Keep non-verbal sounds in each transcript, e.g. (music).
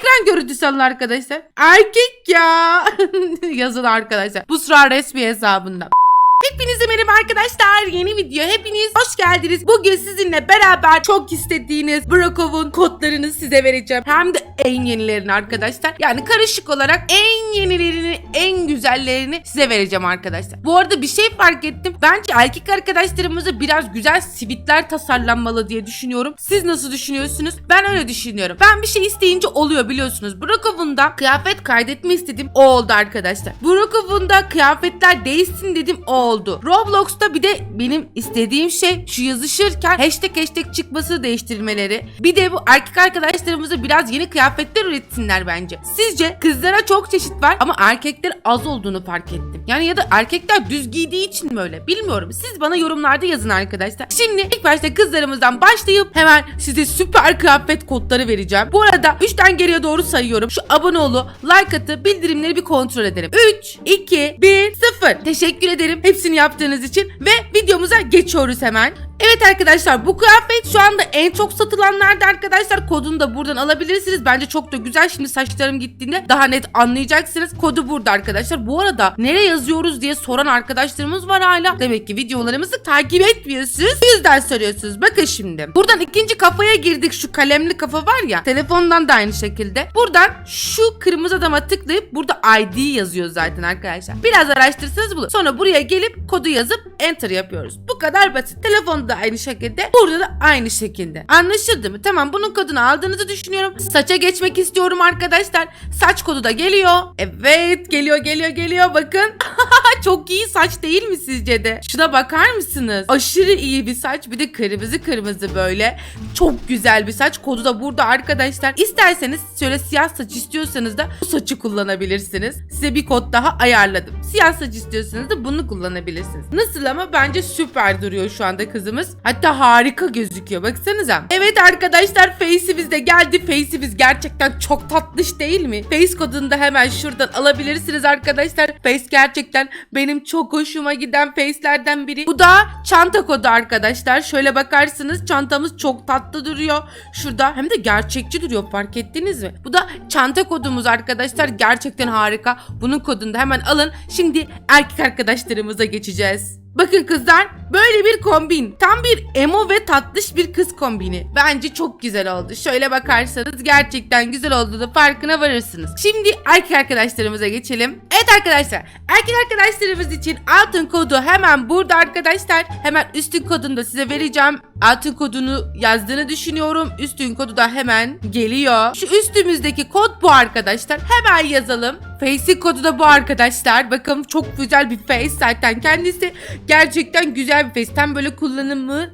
Ekran görüntüsü alın arkadaşlar. Erkek ya. (laughs) Yazın arkadaşlar. Bu sıra resmi hesabında. Hepinize merhaba arkadaşlar. Yeni video. Hepiniz hoş geldiniz. Bugün sizinle beraber çok istediğiniz Brokov'un kodlarını size vereceğim. Hem de en yenilerini arkadaşlar. Yani karışık olarak en yenilerini, en güzellerini size vereceğim arkadaşlar. Bu arada bir şey fark ettim. Bence erkek arkadaşlarımıza biraz güzel sivitler tasarlanmalı diye düşünüyorum. Siz nasıl düşünüyorsunuz? Ben öyle düşünüyorum. Ben bir şey isteyince oluyor biliyorsunuz. Brokov'un da kıyafet kaydetme istedim. O oldu arkadaşlar. Brokov'un da kıyafetler değişsin dedim. O oldu. Roblox'ta bir de benim istediğim şey şu yazışırken hashtag hashtag çıkması değiştirmeleri. Bir de bu erkek arkadaşlarımıza biraz yeni kıyafetler üretsinler bence. Sizce kızlara çok çeşit var ama erkekler az olduğunu fark ettim. Yani ya da erkekler düz giydiği için mi öyle bilmiyorum. Siz bana yorumlarda yazın arkadaşlar. Şimdi ilk başta kızlarımızdan başlayıp hemen size süper kıyafet kodları vereceğim. Bu arada 3'ten geriye doğru sayıyorum. Şu abone olu, like atı, bildirimleri bir kontrol edelim. 3, 2, 1, 0. Teşekkür ederim hepsini yaptığınız için ve videomuza geçiyoruz hemen. Evet arkadaşlar bu kıyafet şu anda en çok satılanlarda arkadaşlar. Kodunu da buradan alabilirsiniz. Bence çok da güzel. Şimdi saçlarım gittiğinde daha net anlayacaksınız. Kodu burada arkadaşlar. Bu arada nereye yazıyoruz diye soran arkadaşlarımız var hala. Demek ki videolarımızı takip etmiyorsunuz. Bu yüzden soruyorsunuz. Bakın şimdi. Buradan ikinci kafaya girdik. Şu kalemli kafa var ya. Telefondan da aynı şekilde. Buradan şu kırmızı adama tıklayıp burada ID yazıyor zaten arkadaşlar. Biraz araştırsanız bulur. Sonra buraya gelip kodu yazıp enter yapıyoruz. Bu kadar basit. Telefonda da aynı şekilde. Burada da aynı şekilde. Anlaşıldı mı? Tamam bunun kodunu aldığınızı düşünüyorum. Saça geçmek istiyorum arkadaşlar. Saç kodu da geliyor. Evet geliyor geliyor geliyor bakın. (laughs) Çok iyi saç değil mi sizce de? Şuna bakar mısınız? Aşırı iyi bir saç. Bir de kırmızı kırmızı böyle. Çok güzel bir saç. Kodu da burada arkadaşlar. İsterseniz şöyle siyah saç istiyorsanız da bu saçı kullanabilirsiniz. Size bir kod daha ayarladım. Siyah saç istiyorsanız da bunu kullanabilirsiniz. Nasıl ama bence süper duruyor şu anda kızımız. Hatta harika gözüküyor. Baksanıza. Evet arkadaşlar Face'imiz de geldi. Face'imiz gerçekten çok tatlış değil mi? Face kodunu da hemen şuradan alabilirsiniz arkadaşlar. Face gerçekten benim çok hoşuma giden face'lerden biri. Bu da çanta kodu arkadaşlar. Şöyle bakarsınız çantamız çok tatlı duruyor. Şurada hem de gerçekçi duruyor fark ettiniz mi? Bu da çanta kodumuz arkadaşlar. Gerçekten harika. Bunun kodunu da hemen alın. Şimdi erkek arkadaşlarımıza geçeceğiz. Bakın kızlar böyle bir kombin. Tam bir emo ve tatlış bir kız kombini. Bence çok güzel oldu. Şöyle bakarsanız gerçekten güzel olduğunu farkına varırsınız. Şimdi erkek arkadaşlarımıza geçelim. Evet arkadaşlar erkek arkadaşlarımız için altın kodu hemen burada arkadaşlar. Hemen üstün kodunu da size vereceğim. Altın kodunu yazdığını düşünüyorum. Üstün kodu da hemen geliyor. Şu üstümüzdeki kod bu arkadaşlar. Hemen yazalım. Face'in kodu da bu arkadaşlar. Bakın çok güzel bir face zaten kendisi. Gerçekten güzel bir face. Tam böyle kullanımı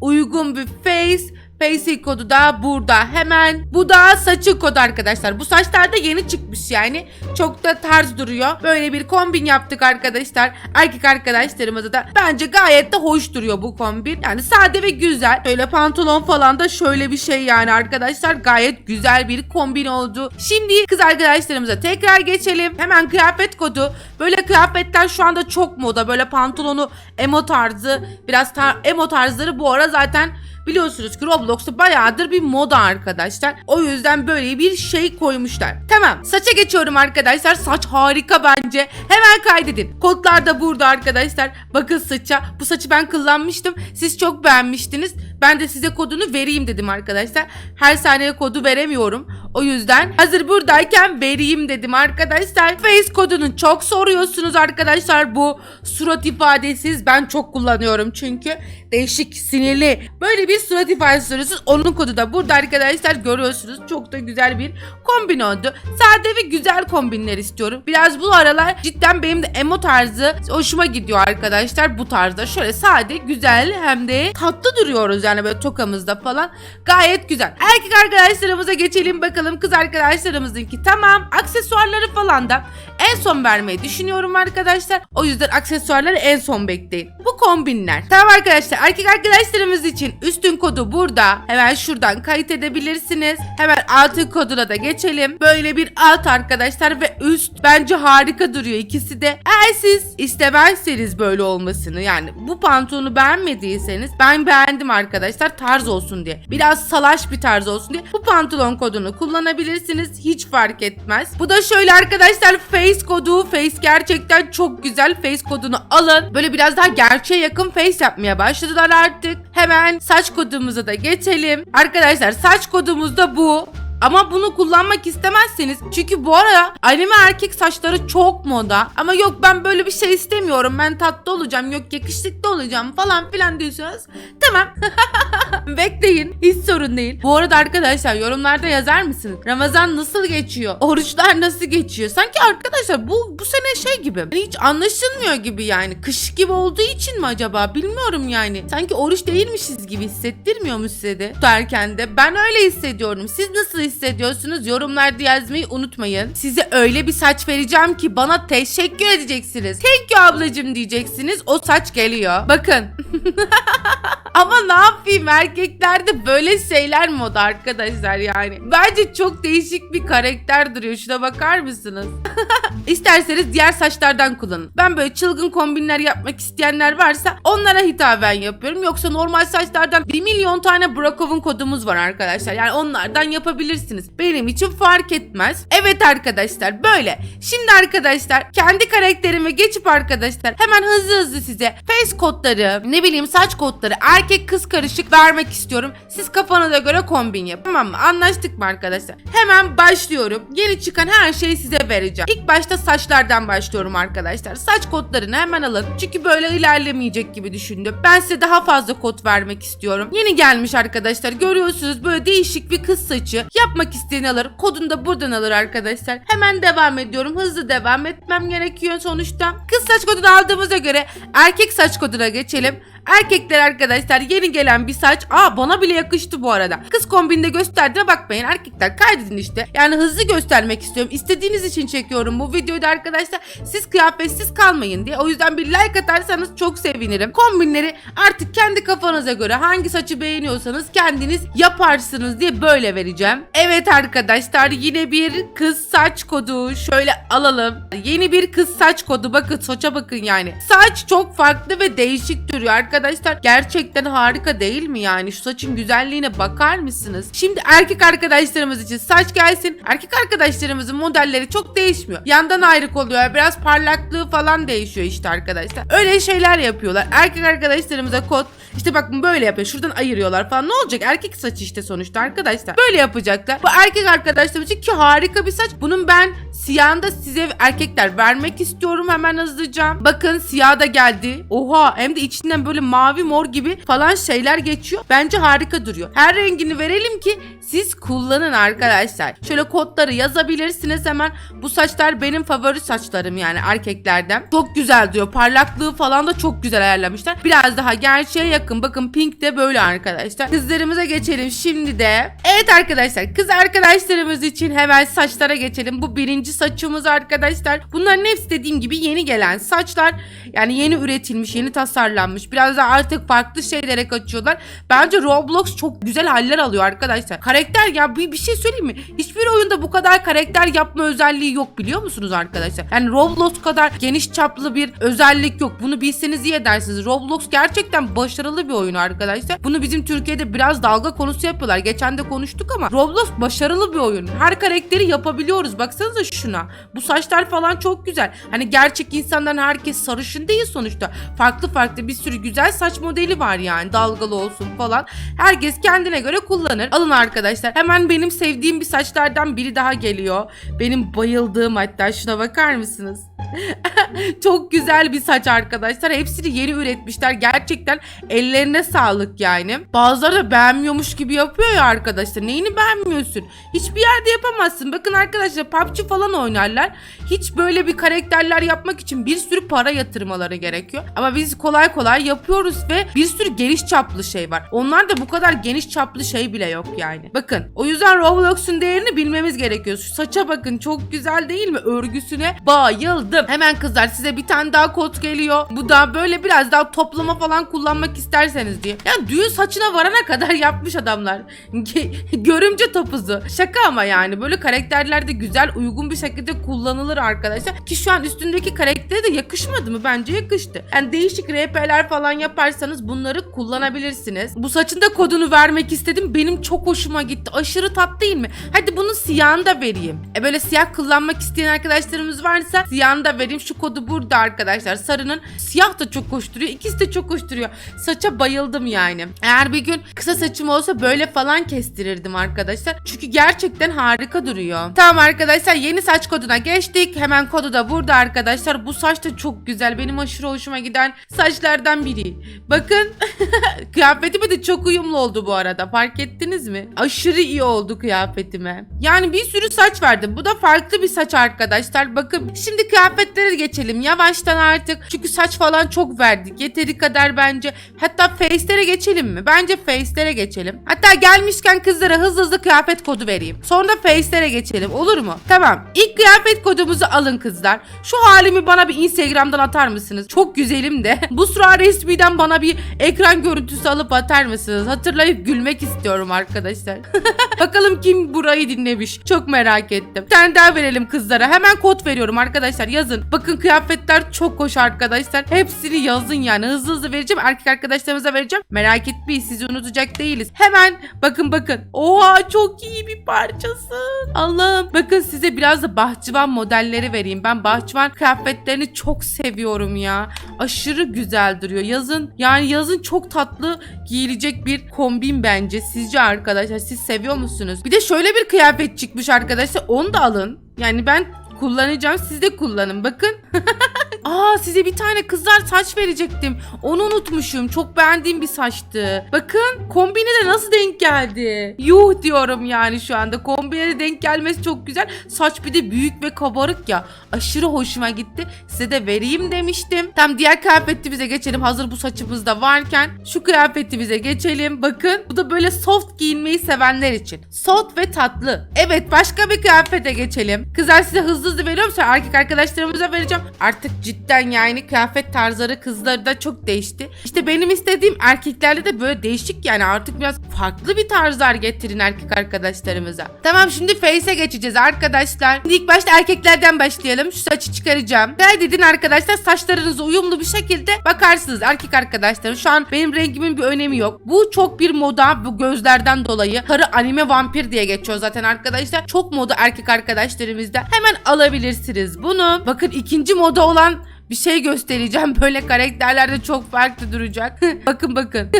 uygun bir face. Face kodu da burada hemen. Bu da saçı kodu arkadaşlar. Bu saçlar da yeni çıkmış yani. Çok da tarz duruyor. Böyle bir kombin yaptık arkadaşlar. Erkek arkadaşlarımıza da bence gayet de hoş duruyor bu kombin. Yani sade ve güzel. Böyle pantolon falan da şöyle bir şey yani arkadaşlar. Gayet güzel bir kombin oldu. Şimdi kız arkadaşlarımıza tekrar geçelim. Hemen kıyafet kodu. Böyle kıyafetler şu anda çok moda. Böyle pantolonu emo tarzı. Biraz tar emo tarzları bu ara zaten Biliyorsunuz ki Roblox'ta bayağıdır bir moda arkadaşlar. O yüzden böyle bir şey koymuşlar. Tamam saça geçiyorum arkadaşlar. Saç harika bence. Hemen kaydedin. Kodlar da burada arkadaşlar. Bakın saça. Bu saçı ben kullanmıştım. Siz çok beğenmiştiniz. Ben de size kodunu vereyim dedim arkadaşlar. Her saniye kodu veremiyorum. O yüzden hazır buradayken vereyim dedim arkadaşlar. Face kodunu çok soruyorsunuz arkadaşlar. Bu surat ifadesiz ben çok kullanıyorum çünkü. Değişik, sinirli. Böyle bir surat ifadesi soruyorsunuz. Onun kodu da burada arkadaşlar görüyorsunuz. Çok da güzel bir kombin oldu. Sade ve güzel kombinler istiyorum. Biraz bu aralar cidden benim de emo tarzı hoşuma gidiyor arkadaşlar. Bu tarzda şöyle sade, güzel hem de tatlı duruyoruz yani böyle tokamızda falan. Gayet güzel. Erkek arkadaşlarımıza geçelim bakalım. Kız arkadaşlarımızınki tamam. Aksesuarları falan da en son vermeyi düşünüyorum arkadaşlar. O yüzden aksesuarları en son bekleyin. Bu kombinler. Tamam arkadaşlar erkek arkadaşlarımız için üstün kodu burada. Hemen şuradan kayıt edebilirsiniz. Hemen altın koduna da geçelim. Böyle bir alt arkadaşlar ve üst bence harika duruyor ikisi de. Eğer siz istemezseniz böyle olmasını yani bu pantolonu beğenmediyseniz ben beğendim arkadaşlar arkadaşlar tarz olsun diye. Biraz salaş bir tarz olsun diye bu pantolon kodunu kullanabilirsiniz. Hiç fark etmez. Bu da şöyle arkadaşlar face kodu. Face gerçekten çok güzel. Face kodunu alın. Böyle biraz daha gerçeğe yakın face yapmaya başladılar artık. Hemen saç kodumuza da geçelim. Arkadaşlar saç kodumuz da bu. Ama bunu kullanmak istemezseniz çünkü bu ara anime erkek saçları çok moda. Ama yok ben böyle bir şey istemiyorum. Ben tatlı olacağım. Yok yakışıklı olacağım falan filan diyorsanız tamam. (laughs) Bekleyin. Hiç sorun değil. Bu arada arkadaşlar yorumlarda yazar mısınız? Ramazan nasıl geçiyor? Oruçlar nasıl geçiyor? Sanki arkadaşlar bu bu sene şey gibi. Hiç anlaşılmıyor gibi yani. Kış gibi olduğu için mi acaba? Bilmiyorum yani. Sanki oruç değilmişiz gibi hissettirmiyor mu size de? Tutarken de. Ben öyle hissediyorum. Siz nasıl hissediyorsunuz? Yorumlarda yazmayı unutmayın. Size öyle bir saç vereceğim ki bana teşekkür edeceksiniz. Thank you ablacım diyeceksiniz. O saç geliyor. Bakın. (laughs) Ama ne yapayım erkeklerde böyle şeyler moda arkadaşlar yani. Bence çok değişik bir karakter duruyor. Şuna bakar mısınız? (laughs) İsterseniz diğer saçlardan kullanın. Ben böyle çılgın kombinler yapmak isteyenler varsa onlara hitaben yapıyorum. Yoksa normal saçlardan 1 milyon tane Brakov'un kodumuz var arkadaşlar. Yani onlardan yapabilirsiniz. Benim için fark etmez. Evet arkadaşlar böyle. Şimdi arkadaşlar kendi karakterime geçip arkadaşlar hemen hızlı hızlı size face kodları, ne bileyim saç kodları, erkek kız karışık vermek istiyorum. Siz kafanıza göre kombin yapın. Tamam mı? Anlaştık mı arkadaşlar? Hemen başlıyorum. Yeni çıkan her şeyi size vereceğim. İlk başta saçlardan başlıyorum arkadaşlar. Saç kodlarını hemen alın. Çünkü böyle ilerlemeyecek gibi düşündüm. Ben size daha fazla kod vermek istiyorum. Yeni gelmiş arkadaşlar. Görüyorsunuz böyle değişik bir kız saçı. Yapmak isteyeni alır. Kodunu da buradan alır arkadaşlar. Hemen devam ediyorum. Hızlı devam etmem gerekiyor sonuçta. Kız saç kodunu aldığımıza göre erkek saç koduna geçelim. Erkekler arkadaşlar yeni gelen bir saç. Aa bana bile yakıştı bu arada. Kız kombinde gösterdiğine bakmayın. Erkekler kaydedin işte. Yani hızlı göstermek istiyorum. İstediğiniz için çekiyorum bu videoyu da arkadaşlar. Siz kıyafetsiz kalmayın diye. O yüzden bir like atarsanız çok sevinirim. Kombinleri artık kendi kafanıza göre hangi saçı beğeniyorsanız kendiniz yaparsınız diye böyle vereceğim. Evet arkadaşlar yine bir kız saç kodu. Şöyle alalım. Yeni bir kız saç kodu. Bakın saça bakın yani. Saç çok farklı ve değişik duruyor arkadaşlar. Gerçekten harika değil mi yani? Şu saçın güzelliğine bakar mısınız? Şimdi erkek arkadaşlarımız için saç gelsin. Erkek arkadaşlarımızın modelleri çok değişmiyor. Yandan ayrık oluyor. Biraz parlaklığı falan değişiyor işte arkadaşlar. Öyle şeyler yapıyorlar. Erkek arkadaşlarımıza kod işte bakın böyle yapıyor. Şuradan ayırıyorlar falan. Ne olacak? Erkek saçı işte sonuçta arkadaşlar. Böyle yapacaklar. Bu erkek arkadaşlarım için ki harika bir saç. Bunun ben siyahını da size erkekler vermek istiyorum hemen hızlıca. Bakın siyah da geldi. Oha hem de içinden böyle mavi mor gibi falan şeyler geçiyor. Bence harika duruyor. Her rengini verelim ki siz kullanın arkadaşlar. Şöyle kodları yazabilirsiniz hemen. Bu saçlar benim favori saçlarım yani erkeklerden. Çok güzel diyor. Parlaklığı falan da çok güzel ayarlamışlar. Biraz daha gerçeğe yakın. Bakın pink de böyle arkadaşlar. Kızlarımıza geçelim şimdi de. Evet arkadaşlar kız arkadaşlarımız için hemen saçlara geçelim. Bu birinci saçımız arkadaşlar. Bunların hepsi dediğim gibi yeni gelen saçlar. Yani yeni üretilmiş, yeni tasarlanmış. Biraz da artık farklı şeylere kaçıyorlar. Bence Roblox çok güzel haller alıyor arkadaşlar. Karakter ya bir, bir şey söyleyeyim mi? Hiçbir oyunda bu kadar karakter yapma özelliği yok biliyor musunuz arkadaşlar? Yani Roblox kadar geniş çaplı bir özellik yok. Bunu bilseniz iyi edersiniz. Roblox gerçekten başarılı bir oyun arkadaşlar. Bunu bizim Türkiye'de biraz dalga konusu yapıyorlar. Geçen de konuştuk ama Roblox başarılı bir oyun. Her karakteri yapabiliyoruz. Baksanıza şuna. Bu saçlar falan çok güzel. Hani gerçek insanların herkes sarışın değil sonuçta. Farklı farklı bir sürü güzel saç modeli var yani. Dalgalı olsun falan. Herkes kendine göre kullanır. Alın arkadaşlar. Hemen benim sevdiğim bir saçlardan biri daha geliyor. Benim bayıldığım hatta şuna bakar mısınız? (laughs) Çok güzel bir saç arkadaşlar. Hepsini yeni üretmişler. Gerçekten ellerine sağlık yani. Bazıları da beğenmiyormuş gibi yapıyor ya arkadaşlar. Neyini beğenmiyorsun? Hiçbir yerde yapamazsın. Bakın arkadaşlar PUBG falan oynarlar. Hiç böyle bir karakterler yapmak için bir sürü para yatırmaları gerekiyor. Ama biz kolay kolay yapıyoruz ve bir sürü geniş çaplı şey var. Onlar da bu kadar geniş çaplı şey bile yok yani. Bakın o yüzden Roblox'un değerini bilmemiz gerekiyor. Şu saça bakın çok güzel değil mi? Örgüsüne bayıldım. Bayıldım. Hemen kızlar size bir tane daha kod geliyor. Bu da böyle biraz daha toplama falan kullanmak isterseniz diye. Yani düğün saçına varana kadar (laughs) yapmış adamlar. (laughs) Görümce topuzu. Şaka ama yani böyle karakterlerde güzel uygun bir şekilde kullanılır arkadaşlar. Ki şu an üstündeki karaktere de yakışmadı mı? Bence yakıştı. Yani değişik RP'ler falan yaparsanız bunları kullanabilirsiniz. Bu saçın da kodunu vermek istedim. Benim çok hoşuma gitti. Aşırı tat değil mi? Hadi bunun siyahını da vereyim. E böyle siyah kullanmak isteyen arkadaşlarımız varsa siyahını da vereyim. Şu kodu burada arkadaşlar. Sarının siyah da çok hoş duruyor. İkisi de çok hoş duruyor. Saça bayıldım yani. Eğer bir gün kısa saçım olsa böyle falan kestirirdim arkadaşlar. Çünkü gerçekten harika duruyor. Tamam arkadaşlar yeni saç koduna geçtik. Hemen kodu da burada arkadaşlar. Bu saç da çok güzel. Benim aşırı hoşuma giden saçlardan biri. Bakın (laughs) kıyafetime de çok uyumlu oldu bu arada. Fark ettiniz mi? Aşırı iyi oldu kıyafetime. Yani bir sürü saç verdim. Bu da farklı bir saç arkadaşlar. Bakın şimdi kıyafetlere geçelim. Yavaştan artık. Çünkü saç falan çok verdik. Yeteri kadar bence. Hatta face'lere geçelim mi? Bence face'lere geçelim. Hatta gelmişken kızlara hızlı hızlı kıyafet kodu vereyim. Sonra face'lere geçelim. Olur mu? Tamam. İlk kıyafet kodumuzu alın kızlar. Şu halimi bana bir Instagram'dan atar mısınız? Çok güzelim de. (laughs) Bu sıra resmiden bana bir ekran görüntüsü alıp atar mısınız? Hatırlayıp gülmek istiyorum arkadaşlar. (laughs) Bakalım kim burayı dinlemiş. Çok merak ettim. Bir tane daha verelim kızlara. Hemen kod veriyorum arkadaşlar. Yazın. Bakın kıyafetler çok hoş arkadaşlar. Hepsini yazın yani. Hızlı hızlı vereceğim. Erkek arkadaşlarımıza vereceğim. Merak etmeyin sizi unutacak değiliz. Hemen bakın bakın. Oha çok iyi bir parçasın. Allah'ım. Bakın size biraz da bahçıvan modelleri vereyim. Ben bahçıvan kıyafetlerini çok seviyorum ya. Aşırı güzel duruyor. Yazın yani yazın çok tatlı giyilecek bir kombin bence. Sizce arkadaşlar siz seviyor musunuz? Bir de şöyle bir kıyafet çıkmış arkadaşlar. Onu da alın. Yani ben kullanacağım. Siz de kullanın. Bakın. (laughs) Aa size bir tane kızlar saç verecektim. Onu unutmuşum. Çok beğendiğim bir saçtı. Bakın kombine de nasıl denk geldi. Yuh diyorum yani şu anda. Kombine de denk gelmesi çok güzel. Saç bir de büyük ve kabarık ya. Aşırı hoşuma gitti. Size de vereyim demiştim. Tam diğer kıyafetimize geçelim. Hazır bu saçımız da varken. Şu kıyafetimize geçelim. Bakın bu da böyle soft giyinmeyi sevenler için. Soft ve tatlı. Evet başka bir kıyafete geçelim. Kızlar size hızlı hızlı veriyorum. Sonra erkek arkadaşlarımıza vereceğim. Artık cidden yani kıyafet tarzları kızları da çok değişti. İşte benim istediğim erkeklerde de böyle değişik yani artık biraz farklı bir tarzlar getirin erkek arkadaşlarımıza. Tamam şimdi Face'e geçeceğiz arkadaşlar. Şimdi ilk başta erkeklerden başlayalım. Şu saçı çıkaracağım. Kaydedin arkadaşlar saçlarınızı uyumlu bir şekilde bakarsınız erkek arkadaşlarım. Şu an benim rengimin bir önemi yok. Bu çok bir moda bu gözlerden dolayı. Sarı anime vampir diye geçiyor zaten arkadaşlar. Çok moda erkek arkadaşlarımızda. Hemen alabilirsiniz bunu. Bakın ikinci moda olan bir şey göstereceğim. Böyle karakterlerde çok farklı duracak. (laughs) bakın bakın.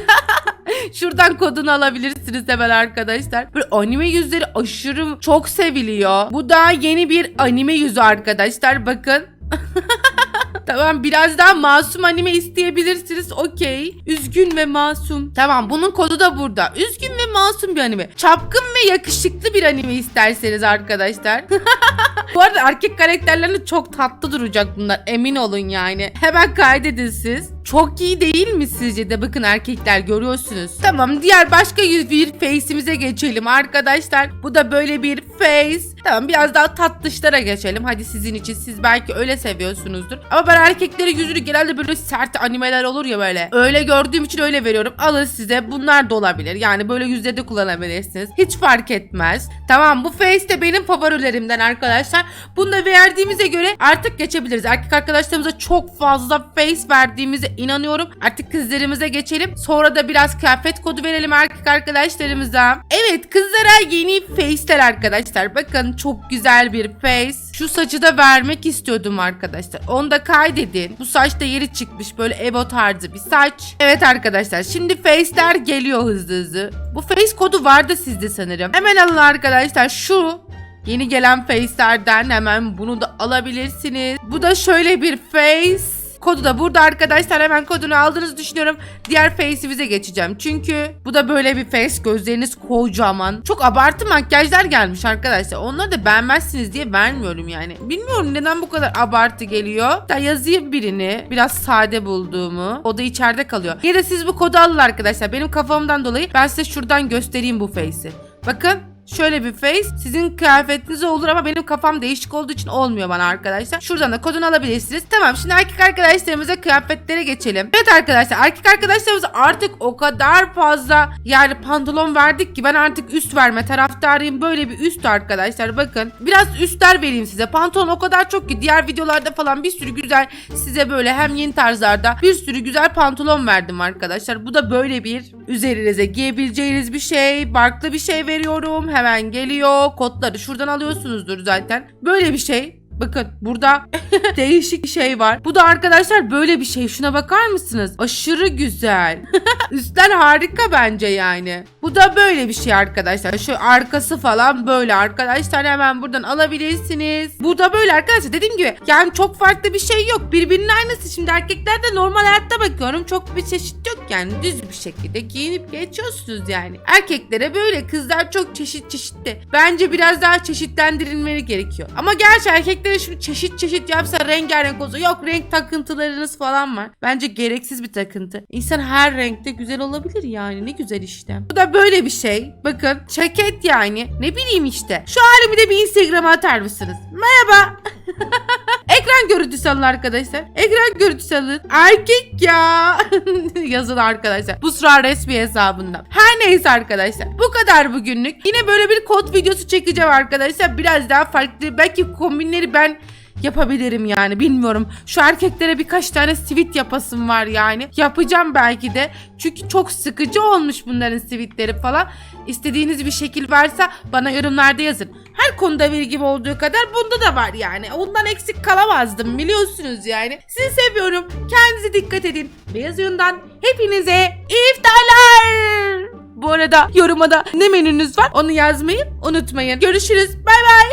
(laughs) Şuradan kodunu alabilirsiniz hemen arkadaşlar. Böyle anime yüzleri aşırı çok seviliyor. Bu da yeni bir anime yüzü arkadaşlar. Bakın. (laughs) Tamam biraz daha masum anime isteyebilirsiniz. Okey. Üzgün ve masum. Tamam bunun kodu da burada. Üzgün masum bir anime. Çapkın ve yakışıklı bir anime isterseniz arkadaşlar. (laughs) Bu arada erkek karakterlerinde çok tatlı duracak bunlar. Emin olun yani. Hemen kaydedin siz. Çok iyi değil mi sizce de? Bakın erkekler görüyorsunuz. Tamam diğer başka yüz bir face'imize geçelim arkadaşlar. Bu da böyle bir face. Tamam biraz daha tatlışlara geçelim. Hadi sizin için siz belki öyle seviyorsunuzdur. Ama ben erkeklerin yüzünü genelde böyle sert animeler olur ya böyle. Öyle gördüğüm için öyle veriyorum. Alın size bunlar da olabilir. Yani böyle yüzde de kullanabilirsiniz. Hiç fark etmez. Tamam bu face de benim favorilerimden arkadaşlar. Bunu da verdiğimize göre artık geçebiliriz. Erkek arkadaşlarımıza çok fazla face verdiğimize inanıyorum. Artık kızlarımıza geçelim. Sonra da biraz kıyafet kodu verelim erkek arkadaşlarımıza. Evet kızlara yeni face'ler arkadaşlar. Bakın çok güzel bir face. Şu saçı da vermek istiyordum arkadaşlar. Onu da kaydedin. Bu saç da yeri çıkmış. Böyle ebo tarzı bir saç. Evet arkadaşlar şimdi face'ler geliyor hızlı hızlı. Bu face kodu vardı sizde sanırım. Hemen alın arkadaşlar şu Yeni gelen face'lerden hemen bunu da alabilirsiniz. Bu da şöyle bir face. Kodu da burada arkadaşlar hemen kodunu aldığınızı düşünüyorum. Diğer face'imize geçeceğim. Çünkü bu da böyle bir face. Gözleriniz kocaman. Çok abartı makyajlar gelmiş arkadaşlar. Onları da beğenmezsiniz diye vermiyorum yani. Bilmiyorum neden bu kadar abartı geliyor. Da yazayım birini. Biraz sade bulduğumu. O da içeride kalıyor. Ya da siz bu kodu alın arkadaşlar. Benim kafamdan dolayı ben size şuradan göstereyim bu face'i. Bakın Şöyle bir face. Sizin kıyafetinize olur ama benim kafam değişik olduğu için olmuyor bana arkadaşlar. Şuradan da kodunu alabilirsiniz. Tamam şimdi erkek arkadaşlarımıza kıyafetlere geçelim. Evet arkadaşlar erkek arkadaşlarımız artık o kadar fazla yani pantolon verdik ki ben artık üst verme taraftarıyım. Böyle bir üst arkadaşlar bakın. Biraz üstler vereyim size. Pantolon o kadar çok ki diğer videolarda falan bir sürü güzel size böyle hem yeni tarzlarda bir sürü güzel pantolon verdim arkadaşlar. Bu da böyle bir üzerinize giyebileceğiniz bir şey. Farklı bir şey veriyorum. Hemen geliyor. Kodları şuradan alıyorsunuzdur zaten. Böyle bir şey. Bakın burada (laughs) değişik bir şey var. Bu da arkadaşlar böyle bir şey. Şuna bakar mısınız? Aşırı güzel. (laughs) Üstler harika bence yani. Bu da böyle bir şey arkadaşlar. Şu arkası falan böyle arkadaşlar hemen buradan alabilirsiniz. Bu da böyle arkadaşlar. Dediğim gibi yani çok farklı bir şey yok. Birbirinin aynısı. Şimdi erkeklerde normal hayatta bakıyorum. Çok bir çeşit yok yani. Düz bir şekilde giyinip geçiyorsunuz yani. Erkeklere böyle kızlar çok çeşit çeşitli. Bence biraz daha çeşitlendirilmeleri gerekiyor. Ama gerçi erkeklere şimdi çeşit çeşit yapsa rengarenk olsa yok renk takıntılarınız falan var. Bence gereksiz bir takıntı. İnsan her renkte güzel olabilir yani ne güzel işte. Bu da böyle bir şey. Bakın ceket yani. Ne bileyim işte. Şu halimi de bir Instagram'a atar mısınız? Merhaba. (laughs) (laughs) Ekran görüntüsü alın arkadaşlar. Ekran görüntüsü alın. Erkek ya. (laughs) Yazın arkadaşlar. Bu sıra resmi hesabından. Her neyse arkadaşlar. Bu kadar bugünlük. Yine böyle bir kod videosu çekeceğim arkadaşlar. Biraz daha farklı. Belki kombinleri ben yapabilirim yani bilmiyorum. Şu erkeklere birkaç tane sivit yapasım var yani. Yapacağım belki de. Çünkü çok sıkıcı olmuş bunların sivitleri falan. İstediğiniz bir şekil varsa bana yorumlarda yazın. Her konuda bilgim olduğu kadar bunda da var yani. Ondan eksik kalamazdım biliyorsunuz yani. Sizi seviyorum. Kendinize dikkat edin. Beyaz Yundan hepinize iftarlar. Bu arada yoruma da ne menünüz var onu yazmayı unutmayın. Görüşürüz. Bay bay.